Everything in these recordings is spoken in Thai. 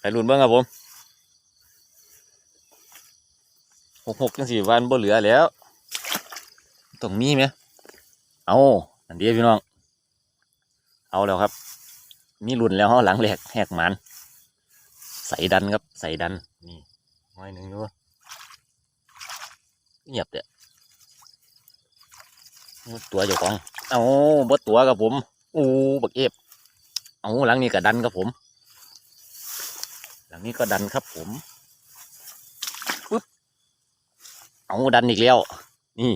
ไปรุ่นเบิ่งครับผมหกหกจังสี่วันบ่เหลือแล้วต้องมีไหมเอาอันเดียวพี่น้อง เอาแล้วครับ มีรุ่นแล้วฮาหลังแหลกแหกหมันใส่ดันครับ ใส่ดัน นี่น้อยหนึ่งดูเงียบเด้อตัวเจ้าของ เอาบดตัวกับผม อู้บักเอฟเอาหลังนี้ก็ดันกับผม หลังนี้ก็ดันครับผมปึ๊บเอาดันอีกแล้ว นี่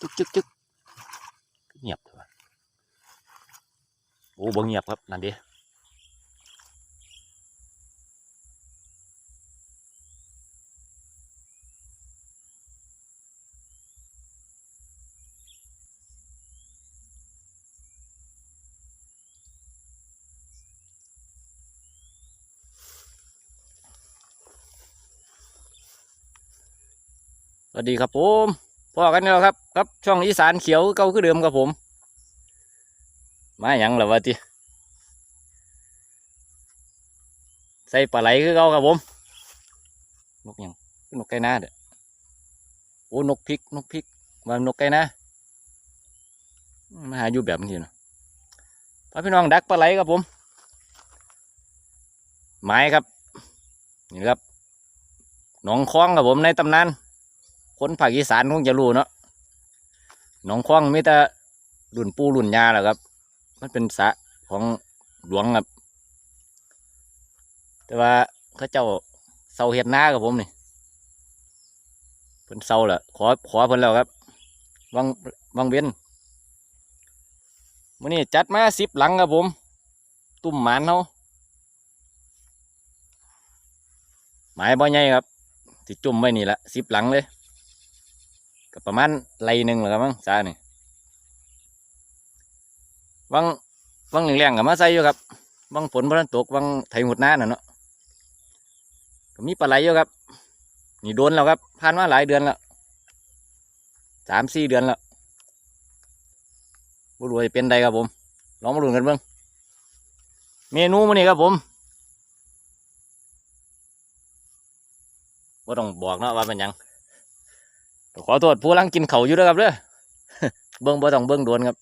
จึ๊กจึ๊กจึ๊กเงียบเลยวะโอ้บ่เงียบครับนั่นดิ วัสดีครับผมพ่อกันแล้วครับครับ ช่องอีสานเขียวเก่าคือเดิมครับผม มาหยังล่ะวะทีใส่ปลาไหลคือเก่าครับผม นกยังนกไก่นาเด้อโอ้นกพริกนกพริกว่านกไก่นามาหาอยู่แบบนี้เนาะพาพี่น้องดักปลาไหลครับผม ไม้ครับนี่ครับหนองคลองครับผมในตำนาน คนภาคอีสานคงจะรู้เนาะหนองคลองมีแต่รุ่นปูรุ่นยาแหละครับ มันเป็นสะของหลวงครับ แต่ว่าเขาเจ้าเสาเห็ดนากับผมนี่เพิ่นเสาแหละขอขอเพิ่นแล้วครับวังวังเวียนมื้อนี้จัดมาสิบหลังครับผม ตุ่มหมานเขาหมายบ่ใหญ่ครับสิจุ่มไว้นี่ละสิบหลังเลย ก็ประมาณไรหนึ่งแหละครับมั้งจ้านี่วังวังแรงๆกับมาใส่อยู่ครับวังฝนพลันตกวังไถหุดน้าน่ะเนาะก็มีปลาไหลอยู่ครับ นี่โดนแล้วครับผ่านมาหลายเดือนแล้วสามสี่เดือนแล้วบุรุษเป็นใดครับผม ลองมาดูกันเบ้างเมนูมื้อนี้ครับผมว่าต้องบอกเนาะว่าเป็นยัง ขอโทษผู้ลังกินเขาอยู่ด้วยครับเด้อเบิ้งบ่ต้องเบิ้งโดวนครับ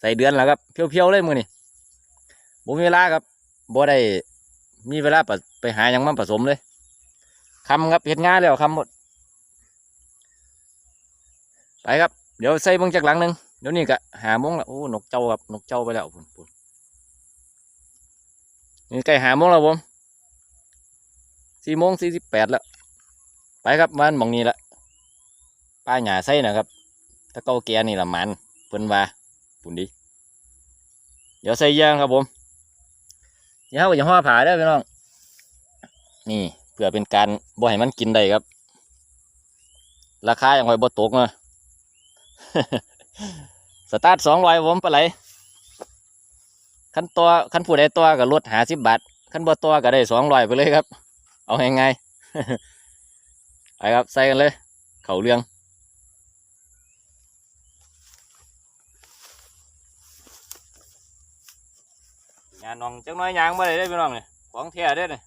ใส่เดือนแล้วครับเพียวๆเลยมือนี่บ่มีเวลาครับบ่ได้มีเวลาไปหาหยังมาผสมเลยคำครับเห็ดง่านแล้วคำหมดไปครับเดี๋ยวใส่เบิ้งจากหลังหนึ่งเดี๋ยวนี้ก็หาโมงแล้วโอ้นกเจ้าครับนกเจ้าไปแล้วพุ่นพุ่นนี่ใกล้หาโมงแล้วผมสี่โมงสี่สิบแปดแล้ว ไปครับมันมองนี้ละ ป้าหยาใส่นะครับถ้าเก้าแกนี่ละมันเพิ่นว่าปุ่นดีเดี๋ยวใส่ยางครับผมอย่าเฮาอย่าห่อผาเด้พี่น้อง นี่เพื่อเป็นการบ่ให้มันกินได้ครับ ราคาอย่างไรบ่ตกนะสตาร์ทสองร้อยผมปะไหลขั้นตัวขั้นผู้ใดตัวก็ลดหาสิบบาทขั้นบ่ตัวก็ได้สองร้อยไปเลยครับ เอาง่ายๆไปครับใส่กันเลย เข่าเรื่องานองจังน้อยยางมาเลยได้พี่น้องเนี่ยของแท้ได้เนี่ย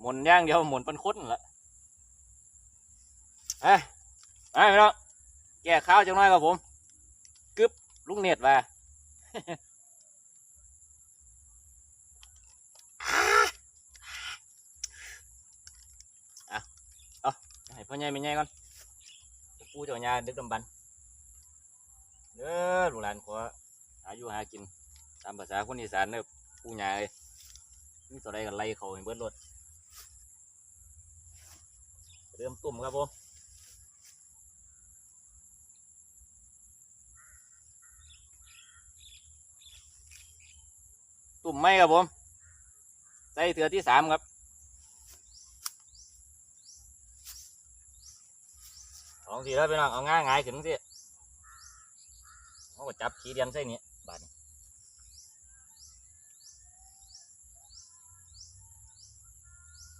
หมุนย่างเดียวหมุนเป็นคุดนั่นละเอ้ยไปพี่น้องแก่ข้าวจังน้อยครับผมกึบลุงเน็ตมาอะเอาให้พ่อใหญ่แม่ใหญ่ก่อนจะปูเจ้าญาดึกดำบันเด้อลูกหลานขอหาอยู่หากิน ตามภาษาคนอีสานเนอะผู้ใหญ่นี่ตัวใดกันไล่เขาให้เบิดรถเริ่มตุ่มครับผมตุ่มไม่ครับผมใส่เถือที่สามครับสองทีแล้วพี่น้องเอาง่ายง่ายขึ้นสิเขาก็จับขี้เดียนใส่นี้บาดนี้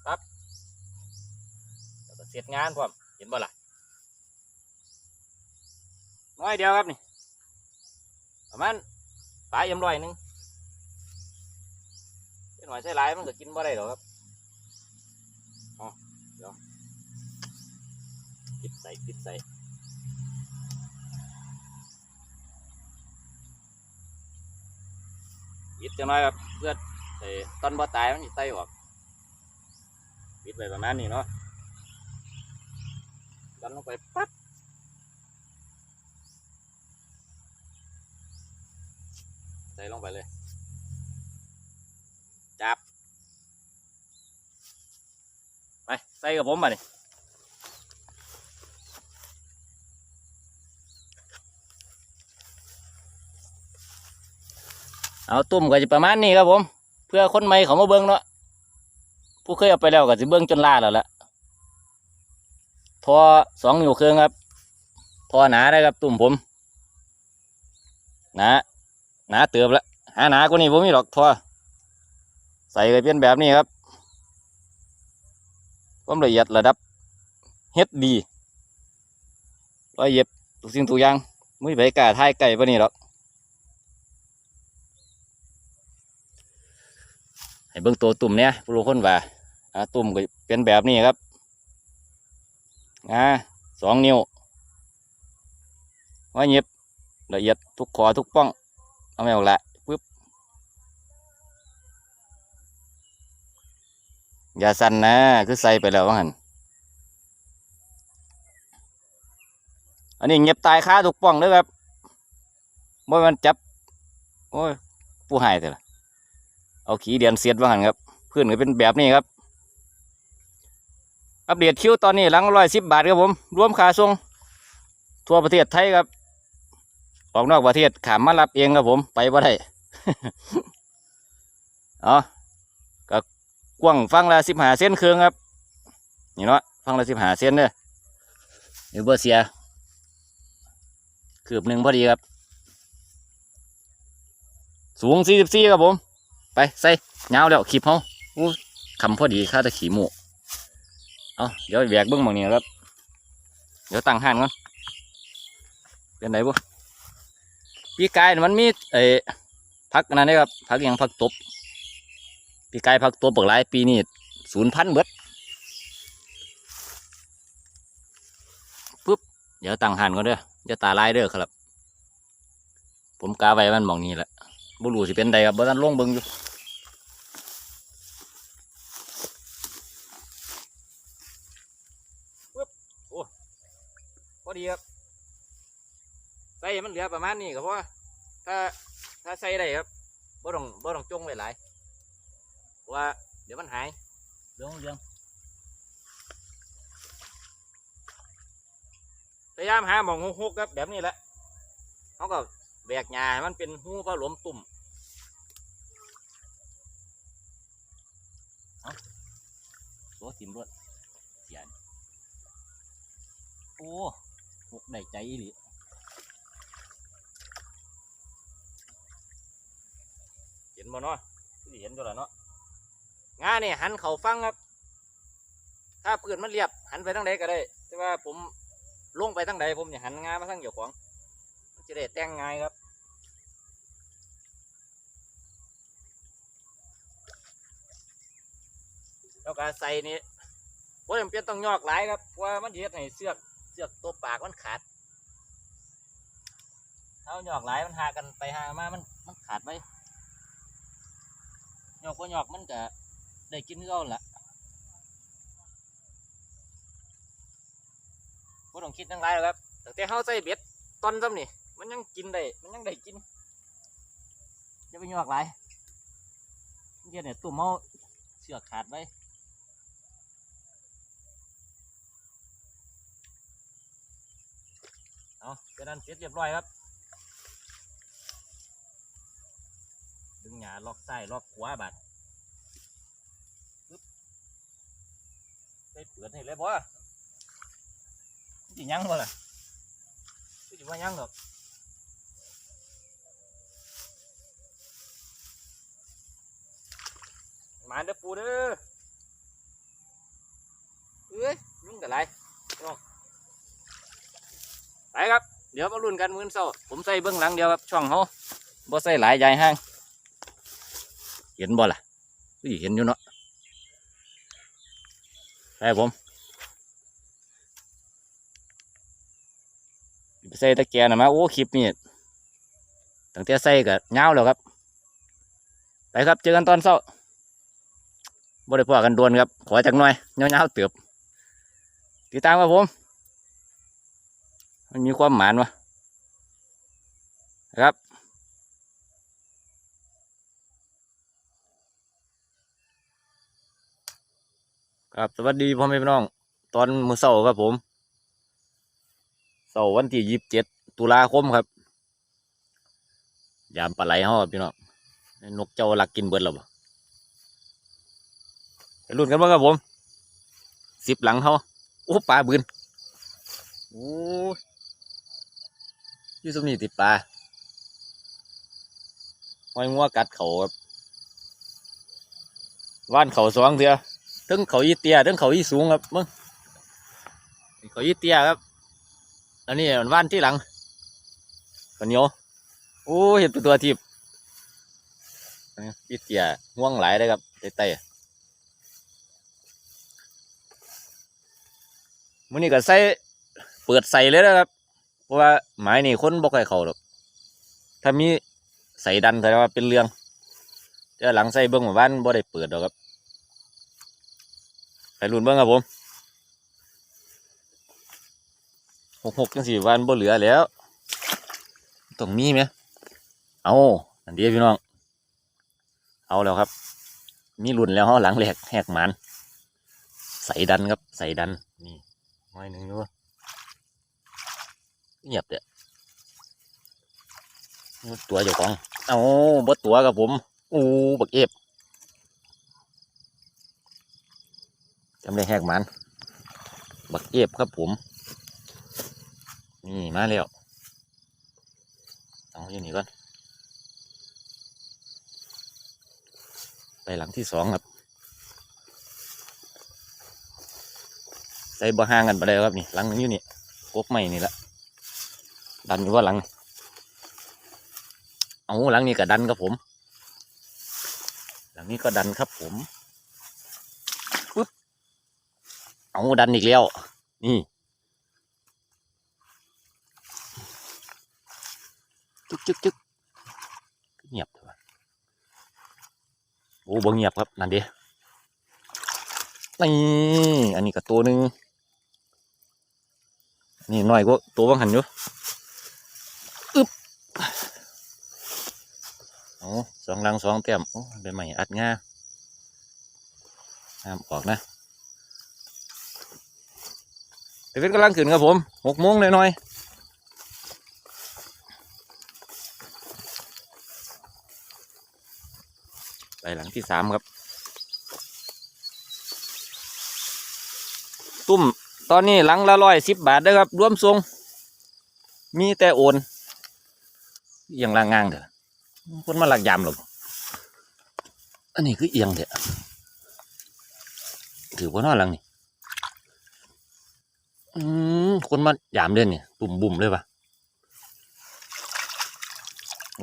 แล้วก็เสร็จ งานพร้อมเห็นบ่ล่ะน้อยเดียวครับนี่ประมาณปลาเอ็มร้อยนึงเอ็นหน่อยใส่หลายมันก็กินบ่ได้หรอกครับอ๋อเดี๋ยวปิดใส่ปิดใส่ปิดจังน้อยครับเพื่อไอ้นบ่ตายมันสิไตออกปิดไปประมาณนี้เนาะ ดันลงไปปั๊บใส่ลงไปเลย จับ ไป ใส่กับผมมาดิเอาตุ่มก็จะประมาณนี้ครับผม เพื่อคนใหม่เขามาเบิ้งเนาะผู้เคยเอาไปแล้วก็จะเบิ้งจนล่าแล้วละ ทอสองนิ้วเครื่องครับทอหนาได้ครับตุ่มผมหนาหนาเติบแล้วหาหนากว่านี้ผมมีหรอกทอใส่ก็เป็นแบบนี้ครับความละเอียดระดับเฮ็ดดีร้อยเย็บทุกสิ่งทุกอย่างมือไปกาทายไก่ปะนี่หรอกให้เบิ่งตัวตุ่มเนี่ยผู้รู้คนว่าตุ่มก็เป็นแบบนี้ครับ อ่าสองนิ้วร้อยเย็บละเอียดทุกคอทุกป้อง เอาไม่ออกละปึ๊บอย่าสั่นนะคือใส่ไปแล้วว่าหันอันนี้เงียบตายค้าถูกป้องด้อครับบ่มันจับ โอ้ย ผู้หายแต่ละเอาขี้เดียนเสียดว่าหันครับ พื้นก็เป็นแบบนี้ครับ อัปเดตคิวตอนนี้หลังร้อยสิบบาทครับผม รวมค่าส่งทั่วประเทศไทยครับ ออกนอกประเทศขามมารับเองครับผม ไปว่าได้อ๋อก็กว้างฟังละสิบหาเส้นเครื่องครับ นี่เนาะฟังละสิบหาเส้นเด้อหรือเบอร์เสียคืบหนึ่งพอดีครับ สูงสี่สิบสี่ครับผม ไปใส่เงาแล้วขีบเขาคำพอดีค่าตะขี่หมู เอาเดี๋ยวแบกเบิ้งหมองนี้ครับ เดี๋ยวตั้งหันก่อนเป็นไหนบุปีกายมันมีเอ้พักอันนั้นเด้ครับพักยังพักตบปีกายพักตบเปิดหลายปีนี้ศูนย์พันเบิดปุ๊บเดี๋ยวตั้งหันก่อนเด้ออย่าตาลายเด้อครับ ผมกาไว้มันมองนี้แหละบุรูสิเป็นใดครับบ่ทันลงเบิ่งอยู่ปุ๊บโอ้พอ ดีครับ ใส่ให้มันเหลือประมาณนี้ก็เพราะว่าถ้าถ้าใส่ได้ครับบ่ต้องบ่ต้องจงไว้หลายเพราะว่าเดี๋ยวมันหายเรื่องเรื่องพยายามหาหมองหกๆครับแบบนี้แหละเขาก็แบกหญ้าให้มันเป็นหูปลาหลวมตุ่มเอาตัวติมรวดเสียนโอ้ หกได้ใจอีหลีเห็นบ่เนาะที่เห็นตัวละเนาะงาเนี่ยหันเข่าฟังครับ ถ้าปืนมันเรียบ หันไปทางใดก็ได้ แต่ว่าผมลงไปทางใดผมอย่าหันงามาทางเกี่ยวของมันจะได้แต่งง่ายครับแล้วก็ใส่นี่ผมจำเป็นต้องยอกหลายครับเพราะว่ามันสิเฮ็ดให้เสือก เสือกตัวปากมันขาดถ้าเอาหยอกหลายมันหากันไปหามามันมันขาดไปหยอกก็หยอกมันก็ได้กินก็ละบ่ต้องคิดทั้งไรหรอกครับแต่แต่เฮาใส่เบ็ดตอนซ้ำนี่มันยังกินได้มันยังได้กินจะไปหยอกหลายเดี๋ยเนี่ยตุ่มเฮาเสือกขาดไว้ เอาเจะนั้นเสร็จเรียบร้อยครับ ดึงหยาล็อกซ้ล็อกขวาบัดได้เปิดให้เลยบ่สิยังบ่ล่ะสิว่ายังดอกมาเด้อปูเด้อเอ้ยยุ่งกับไรน้องไปครับ เดี๋ยวมาลุ้นกันมื้อเช้าผมใส่เบื้องหลังเดียวครับช่องเขาบ่ใส่หลายยายห้าง เห็นบ่ล่ะอุ้ยเห็นอยู่เนาะใช่ผมใส่ตะแกรงนะมาโอ้คลิปนี่ตั้งแต่ใส่ก็ยาแล้วครับ ไปครับเจอกันตอนเช้าบ่ได้พอกันโดวนครับ ขอจักหน่อยยาๆเติบติดตามครับผม มันมีความหมานวะครับ ครับสวัสดีพ่อแม่พี่น้อง ตอนมือเช้าครับผมเช้าวันที่ยี่สิบเจ็ดตุลาคมครับ ยามปลาไหลเฮาครับพี่น้องนกเจ้าหลักกินเบิดแล้วบ่ไปลุ้นกันบ้างครับผมสิบหลังเฮาโอ้ปลาบืนโอ้ อยี่สมนี่ติดปลาหอยงัวกัดเขาครับว่านเขาสองเถื่อทั้งเขายี่เตียทั้งเขายี่สูงครับมึงเขายี่เตียครับอันนี้มันว่านที่หลังข้าวเหนียวโอ้เห็นเป็นตัวทีบยี่เตียง่วงไหลายเลยครับไต่ไต่มื้อนี้ก็ใส่เปิดใส่เลยนะครับ ราะว่าหมายนี่คนบ่ค่อยเข้าหรอกถ้ามีใส่ดันแสดงว่าเป็นเรื่องแต่หลังใส่เบิ้งหมู่บ้านบ่ได้เปิดหรอกครับไปรุ่นเบิ้งครับผมหกหกจังสี่วันบ่เหลือแล้วต้องมีไหมเอาอันเดียวพี่น้อง เอาแล้วครับ มีรุ่นแล้วเขาหลังแหลกแหกหมันใส่ดันครับ ใส่ดันนี่น้อยหนึ่งด้วย เงียบเด้อนี่ตัวเจ้าของ เอาบดตัวกับผม อู้บักเอฟจำได้แหกมัน บักเอฟครับผม นี่มาแล้ว เอาอยู่นี่ก่อน ไปหลังที่สองครับ ใส่บ่ห่างกันไปเลยครับนี่ หลังนึงอยู่นี่กกใหม่นี่ละ ดันอยู่ว่าหลัง เอาหลังนี้ก็ดันครับผม หลังนี้ก็ดันครับผมเอาดันอีกแล้ว นี่จึ๊กจึ๊กจึ๊กเงียบเลยวะโอ้บ่เงียบครับ นั่นเดียนี่อันนี้ก็ตัวหนึ่งนี่น้อยกว่าตัวบางหันอยู่ โอ้สองลังสองเต็มโอ้ใบใหม่อัดง่าห้ามออกนะเดี๋ยวเป็นกำลังขึ้นครับผมหกโมงหน่อยๆไปหลังที่สามครับ ตุ้มตอนนี้หลังละร้อยสิบบาทเด้อครับ รวมทรง มีแต่โอน เอียงล่างงางเถอะคนมาหลักยามหรอกอันนี้คือเอียงเถอะถือว่านอนหลังนี่อืมคนมายามเล่นเนี่ยตุ่มบุ่มเลยปะ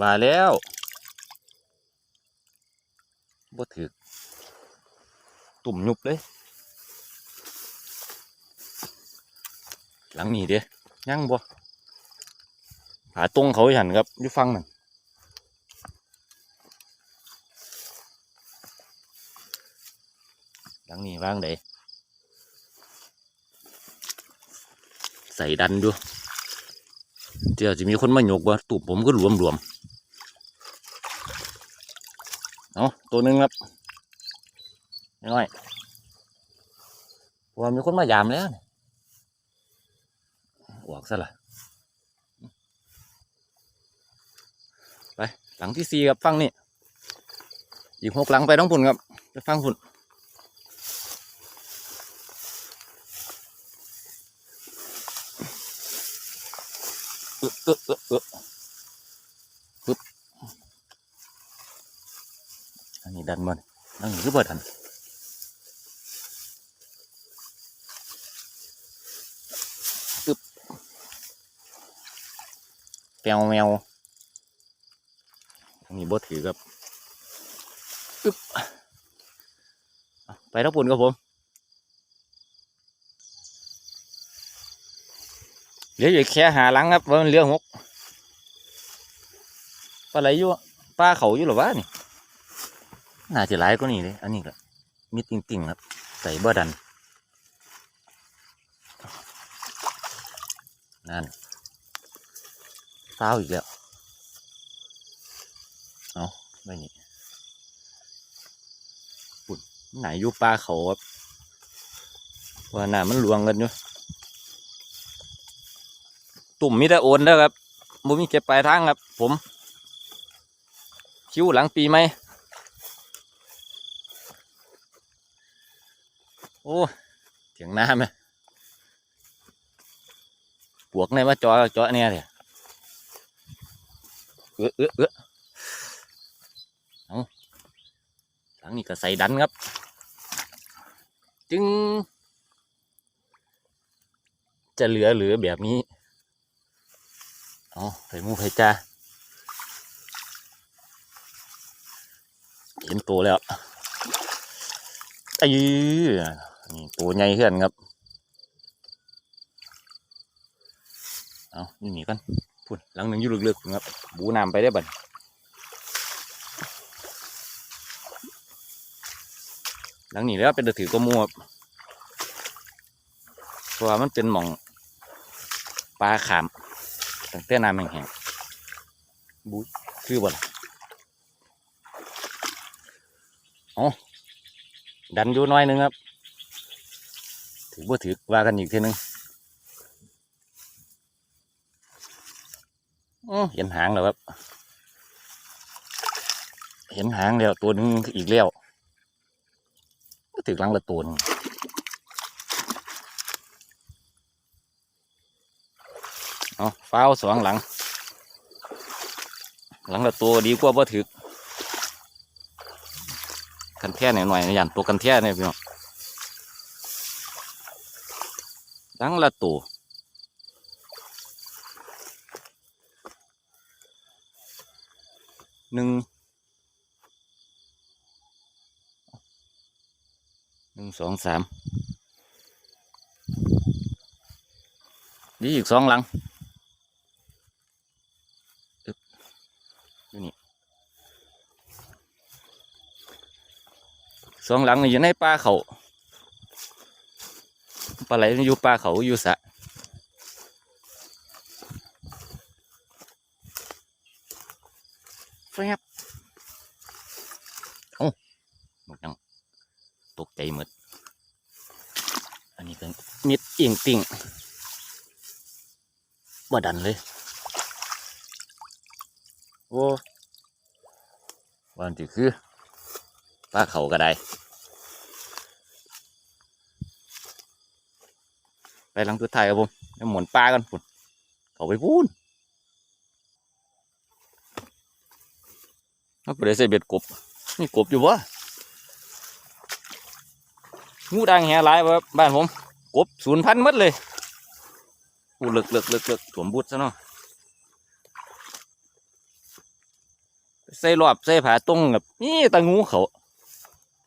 ว่าแล้วบ่ถือตุ่มยุบเลย หลังนี้เด้ยังบ่ หาตรงเขาหันครับอยู่ฟังนั่นหลังนี้ว่างไดใส่ดันดูเดี๋ยวจะมีคนมาโยกว่าตูบผมก็รวมรวมเอาตัวหนึ่งครับน้อยว่ามีคนมายามแล้วออกซะละ ไปหลังที่สี่ครับฟังนี่อีกหกหลังไปต้องพุ่นครับไปฟังพุ่นเออเออเออเออปึ๊บอันนี้ดันมันนั่นคือบ่ดันปึ๊บแมวแมว มีบ่ถือครับอึ๊บไปทับปุ่นครับผมเหลืออยู่แค่หาหลังครับว่ามันเหลือหกปลาไหลอยู่ปลาเขาอยู่หรอวะนี่น่าจะหลายกว่านี้เลยอันนี้ก็มีติ่งๆครับใส่บ่ดันนั่นเศร้าอีกแล้ว เอาไม่นี่ปุ่นไหนอยู่ปลาเขาครับว่าน้ำมันหลวงกันอยู่ตุ่มมีแต่โอนแล้วครับมุมีเก็บปลายทางครับ ผม คิวหลังปีไหมโอ้เถียงน้ำไหมปวกในว่าจอจอเนี่ยเลยเออเออเออเอา หลังนี้ก็ใส่ดันครับ จึง จะเหลือเหลือแบบนี้เอาไปมูไปจ้าเห็นตัวแล้วไอ้ยนี่ตัวใหญ่ขึ้นครับ เอานี่หนีกันพุ่นหลังหนึ่งอยู่ลึกๆครับ บูน้ำไปได้บัด หลังนี้แล้วเป็นตะถือกระมัวครับเพราะว่ามันเป็นหม่องปลาขามตั้งแต่น้ำแห้งๆบูคือบ่ล่ะเอดันอยู่น้อยนึงครับ ถือบ่ถือว่ากันอีกทีนึงอ๋อเห็นหางแล้วครับ เห็นหางแล้วตัวนึงอีกแล้ว ก็ถึงหลังละตัวนึงเอาฟ้าวสองหลัง หลังละตัวดีกว่าบ่ถึกกันแท่หน่อยหน่อยอย่างตัวกันแท่เนี่ยพี่น้องหลังละตัวหนึ่งหนึ่ง สองสามนี่อีกสองหลังอยู่นี่สองหลังอยู่ในป่าเขาปลาไหลอยู่ป่าเขาอยู่สระแฟบหมดยังตกใจหมด เอียงติ่งบ่ดันเลย โอ้วันที่คือปลาเขาก็ได้ ไปหลังตัวไทยครับผมไปหมุนปลากันพุ่นเขาไปพูนเขาไปได้ใส่เบ็ดกบนี่กบอยู่วะงูดังแห่หลายบ้านผม กบศูนย์พันหมดเลยอูเลึกเลึกเลึกเลึกถวมบุดซะเนาะใส่รอบใส่ผาตรงแบบนี่ตางูเขา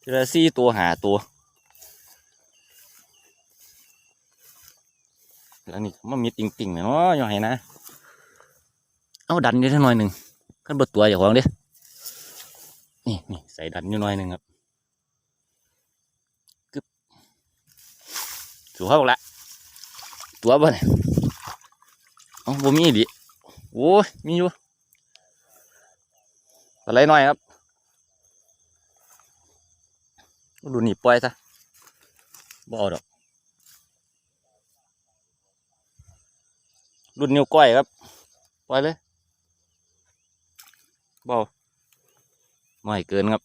ทีละสี่ตัวหาตัว แล้วนี่มันมีติ่งติ่งๆเนาะยังไงนะ เอาดันอยู่เท่าน้อยหนึ่งขั้นบดตัวอย่าของเด้นี่นี่ใส่ดันอยู่หน้อยหนึ่งครับ สูเข้าละตัวบ่เนี่ยเอ๋อบ่มีดิโอ้ยมีอยู่อะไรหน่อยครับดูหนีปล่อยซะบ่เอาดอกรุ่นนิ้วก้อยครับปล่อยเลยบ่เอาไม่เกินครับ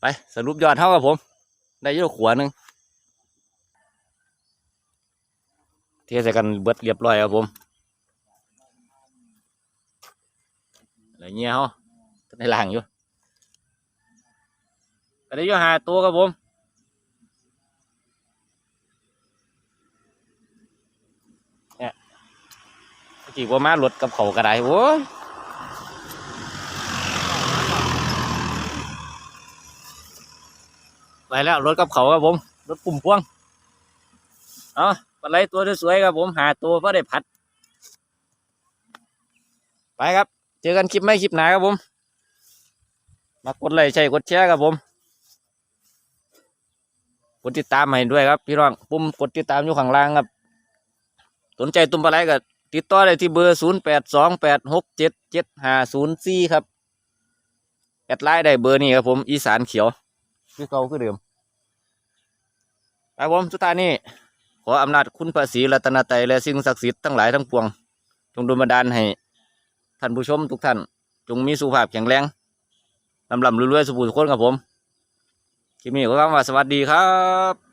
ไปสรุปยอดเท่ากับผม ได้ยี่ขวานึงเทใส่กันเบิดเรียบร้อยครับผมอะไรเงี้ยฮะในลางอยู่ก็ได้อยู่หาตัวครับผมเนี่ยจีบว่ามารถกับเขากระไดโว้ย ไปแล้วรถกับเขาครับผม รถปุ่มพวง เอาปลาไหลตัวสวยๆครับผมหาตัวเพอได้พัด ไปครับ เจอกันคลิปไม่คลิปหนาครับผม มากดไลค์ใช่กดแชร์ครับผมกดติดตามให้ด้วยครับพี่น้องปุ่มกดติดตามอยู่ข้างล่างครับ สนใจตุ่มปลาไหลก็ติดต่อได้ที่เบอร์ศูนย์แปดสองแปดหกเจ็ดเจ็ดห้าศูนย์สี่ครับ แอดไลน์ได้เบอร์นี้ครับผม อีสานเขียว คือเก่าคือเดิมครับผมสุดท้ายนี้ขออำนาจคุณพระศรีรัตนตรัยและสิ่งศักดิ์สิทธิ์ทั้งหลายทั้งปวง จงดลบันดาลให้ท่านผู้ชมทุกท่าน จงมีสุขภาพแข็งแรงลำลำรวยๆสุขสุขคนครับผมคลิปนี้ก็คำว่าสวัสดีครับ